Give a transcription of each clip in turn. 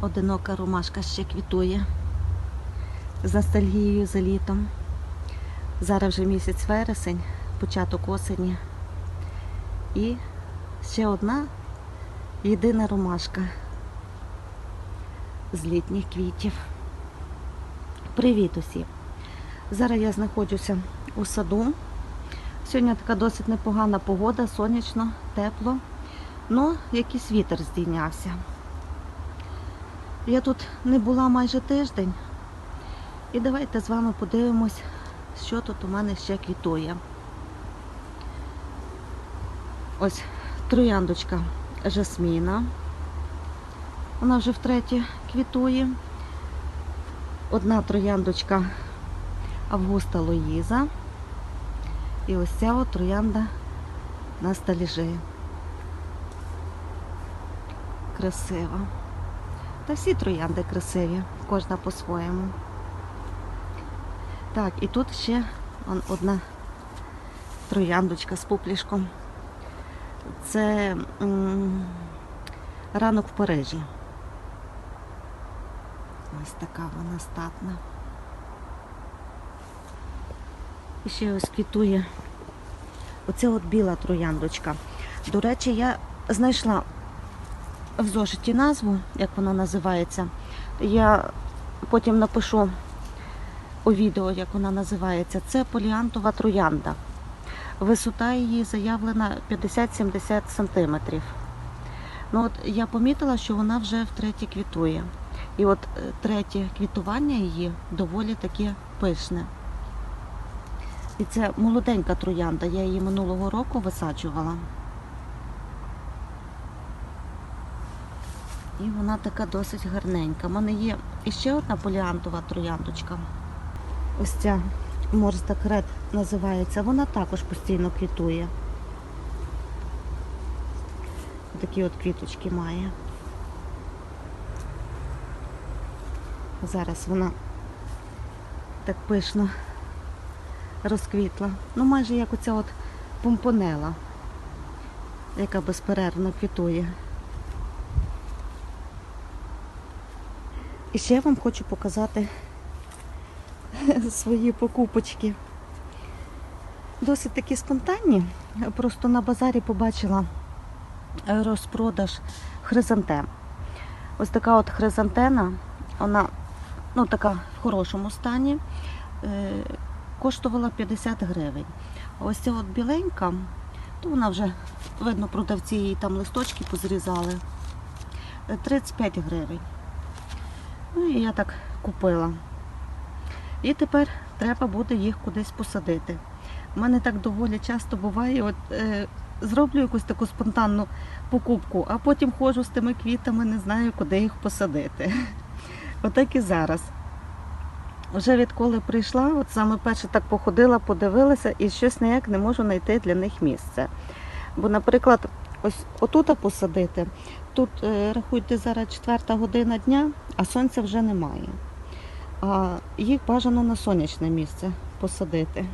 Одинока ромашка ще квітує з ностальгією за літом. Зараз вже місяць вересень, початок осені. І ще одна єдина ромашка з літніх квітів. Привіт усім! Зараз я знаходжуся у саду. Сьогодні така досить непогана погода, сонячно, тепло. Ну, якийсь вітер здійнявся. Я тут не була майже тиждень. І давайте з вами подивимось, що тут у мене ще квітує. Ось трояндочка жасміна. Вона вже втретє квітує. Одна трояндочка Августа Лоїза. І ось ця от троянда на сталіжі. Красива. Та всі троянди красиві, кожна по-своєму. Так, і тут ще он, одна трояндочка з пуплішком. Це м, ранок в Парижі. Ось така вона статна. І ще ось квітує оця от біла трояндочка. До речі, я знайшла в зошиті назву, як вона називається. Я потім напишу у відео, як вона називається. Це поліантова троянда. Висота її заявлена 50-70 см. Ну от я помітила, що вона вже втретє квітує. І от е, третє квітування її доволі таке пишне. І це молоденька троянда. Я її минулого року висаджувала. І вона така досить гарненька. У мене є іще одна поліантова трояндочка. Ось ця Морздак Ред називається. Вона також постійно квітує. Такі от квіточки має. Зараз вона так пишно розквітла. Ну, майже як оця от помпонела, яка безперервно квітує. І ще я вам хочу показати свої покупочки. Досить такі спонтанні. Просто на базарі побачила розпродаж хризантем. Ось така от хризантена, вона ну, така в хорошому стані, е, коштувала 50 гривень. А ось ця от біленька, то вона вже, видно, продавці її там листочки позрізали. е, 35 гривень. Ну і я так купила. І тепер треба буде їх кудись посадити. У мене так доволі часто буває, от е, зроблю якусь таку спонтанну покупку, а потім ходжу з тими квітами, не знаю, куди їх посадити. Отак і зараз. Вже відколи прийшла, от саме перше так походила, подивилася і щось ніяк не можу знайти для них місце. Бо, наприклад, ось отут посадити, тут е, рахуйте зараз четверта година дня, а сонця вже немає. А їх бажано на сонячне місце посадити.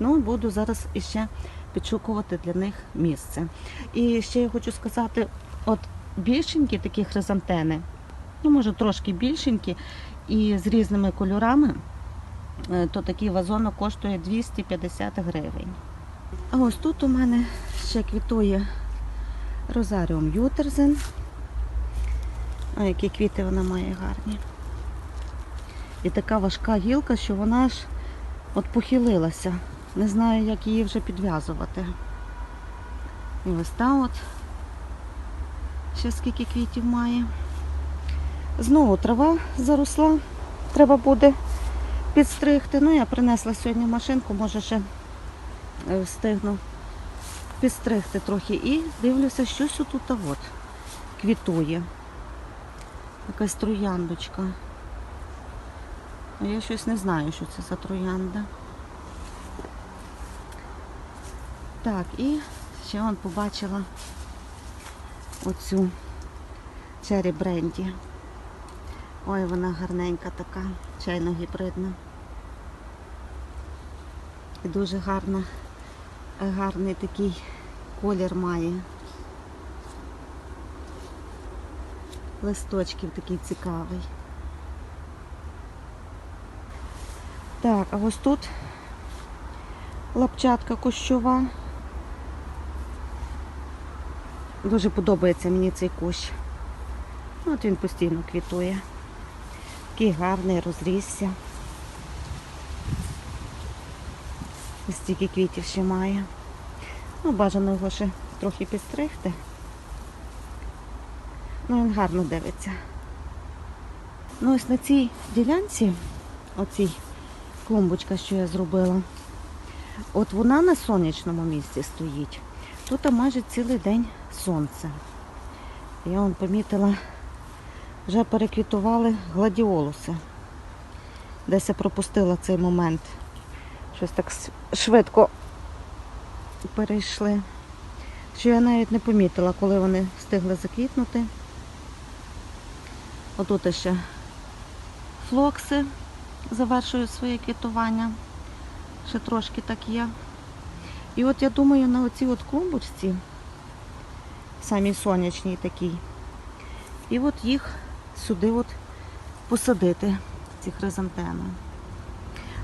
Ну, буду зараз іще підшукувати для них місце. І ще я хочу сказати, от більшенькі такі хризантени, ну, може, трошки більшенькі, і з різними кольорами, е, то такий вазонок коштує 250 гривень. А ось тут у мене ще квітує розаріум Ютерзен. А які квіти вона має гарні. І така важка гілка, що вона ж от похилилася. Не знаю, як її вже підв'язувати. І ось та от ще скільки квітів має. Знову трава заросла, треба буде підстригти. Ну, я принесла сьогодні машинку, може ще е, встигну підстригти трохи. І дивлюся, щось отут от квітує. Якась трояндочка. Я щось не знаю, що це за троянда. Так, і ще он побачила оцю чері бренді. Ой, вона гарненька така, чайно-гібридна. І дуже гарна, гарний такий колір має. листочків такий цікавий. Так, а ось тут лапчатка кущова. Дуже подобається мені цей кущ. От він постійно квітує. Такий гарний, розрісся. Ось стільки квітів ще має. Ну, бажано його ще трохи підстригти. Ну, він гарно дивиться. Ну, ось на цій ділянці, оцій клумбочка, що я зробила, от вона на сонячному місці стоїть. Тут майже цілий день сонце. Я вон помітила, вже переквітували гладіолуси. Десь я пропустила цей момент. Щось так швидко перейшли. Що я навіть не помітила, коли вони встигли заквітнути. Отут ще флокси завершують своє квітування. Ще трошки так є. І от я думаю, на оцій от клумбочці, самій сонячній такій, і от їх сюди от посадити, ці хризантеми.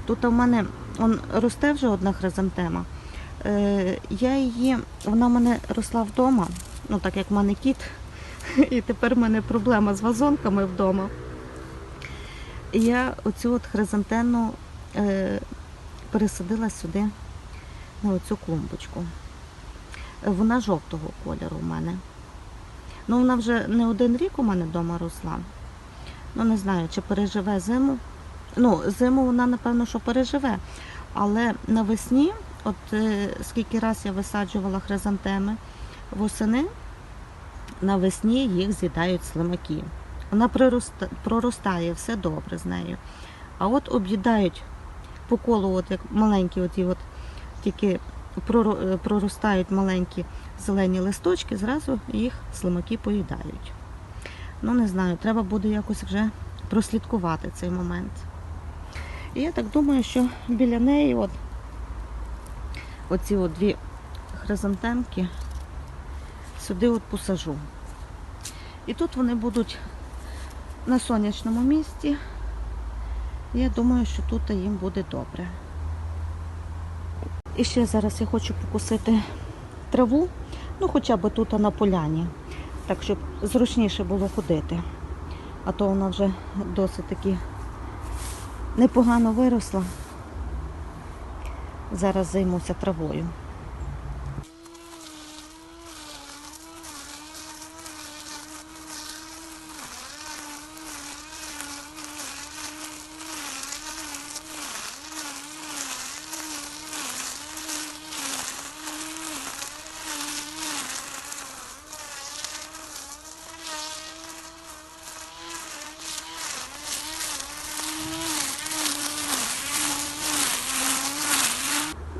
Тут у мене он, росте вже одна хризантема. Е, я її, вона в мене росла вдома, ну так як в мене кіт, і тепер в мене проблема з вазонками вдома. Я оцю от хризантену е, пересадила сюди, на оцю клумбочку. Вона жовтого кольору у мене. Ну, вона вже не один рік у мене вдома росла. Ну, не знаю, чи переживе зиму. Ну, зиму вона, напевно, що переживе. Але навесні, от е, скільки раз я висаджувала хризантеми восени, навесні їх з'їдають слимаки. Вона проростає, все добре з нею. А от об'їдають по колу, от як маленькі, оті от тільки е, проростають маленькі зелені листочки, зразу їх слимаки поїдають. Ну, не знаю, треба буде якось вже прослідкувати цей момент. І я так думаю, що біля неї от оці от дві хризантемки сюди от посажу. І тут вони будуть на сонячному місці. Я думаю, що тут їм буде добре. І ще зараз я хочу покусити траву, ну хоча б тут на поляні, так щоб зручніше було ходити. А то вона вже досить таки непогано виросла. Зараз займуся травою.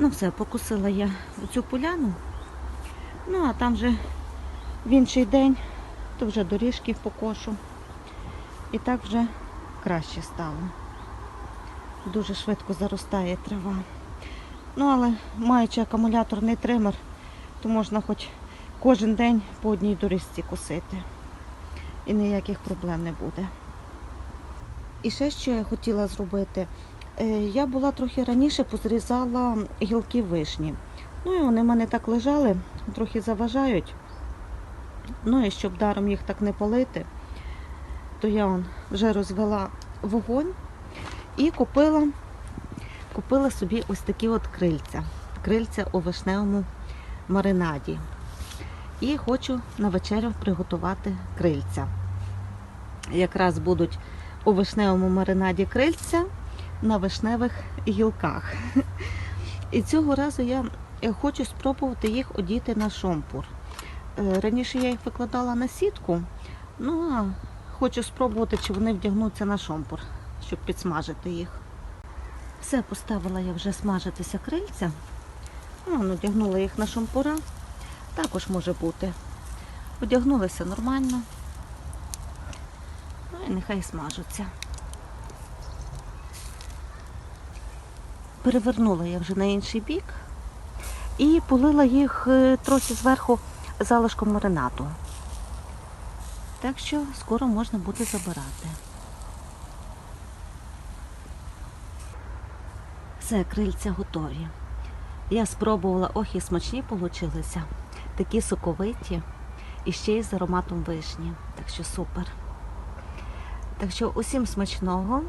Ну все, покусила я цю поляну. Ну, а там вже в інший день, то вже доріжки покошу. І так вже краще стало. Дуже швидко заростає трава. Ну, але маючи акумуляторний тример, то можна хоч кожен день по одній доріжці косити. І ніяких проблем не буде. І ще що я хотіла зробити. Е, Я була трохи раніше позрізала гілки вишні. Ну і вони в мене так лежали, трохи заважають. Ну і щоб даром їх так не палити, то я вже розвела вогонь і купила, купила собі ось такі от крильця. Крильця у вишневому маринаді. І хочу на вечерю приготувати крильця. Якраз будуть у вишневому маринаді крильця на вишневих гілках. І цього разу я хочу спробувати їх одіти на шомпур. Е, Раніше я їх викладала на сітку, ну а хочу спробувати, чи вони вдягнуться на шомпур, щоб підсмажити їх. Все, поставила я вже смажитися крильця. Ну, одягнула їх на шампура. Також може бути. Одягнулися нормально. Ну і нехай смажуться. Перевернула я вже на інший бік і полила їх е, трохи зверху залишком маринаду. Так що скоро можна буде забирати. Все, крильця готові. Я спробувала, ох, і смачні получилися. Такі соковиті і ще й з ароматом вишні. Так що супер. Так що усім смачного,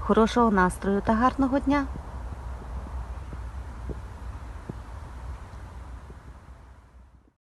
хорошого настрою та гарного дня!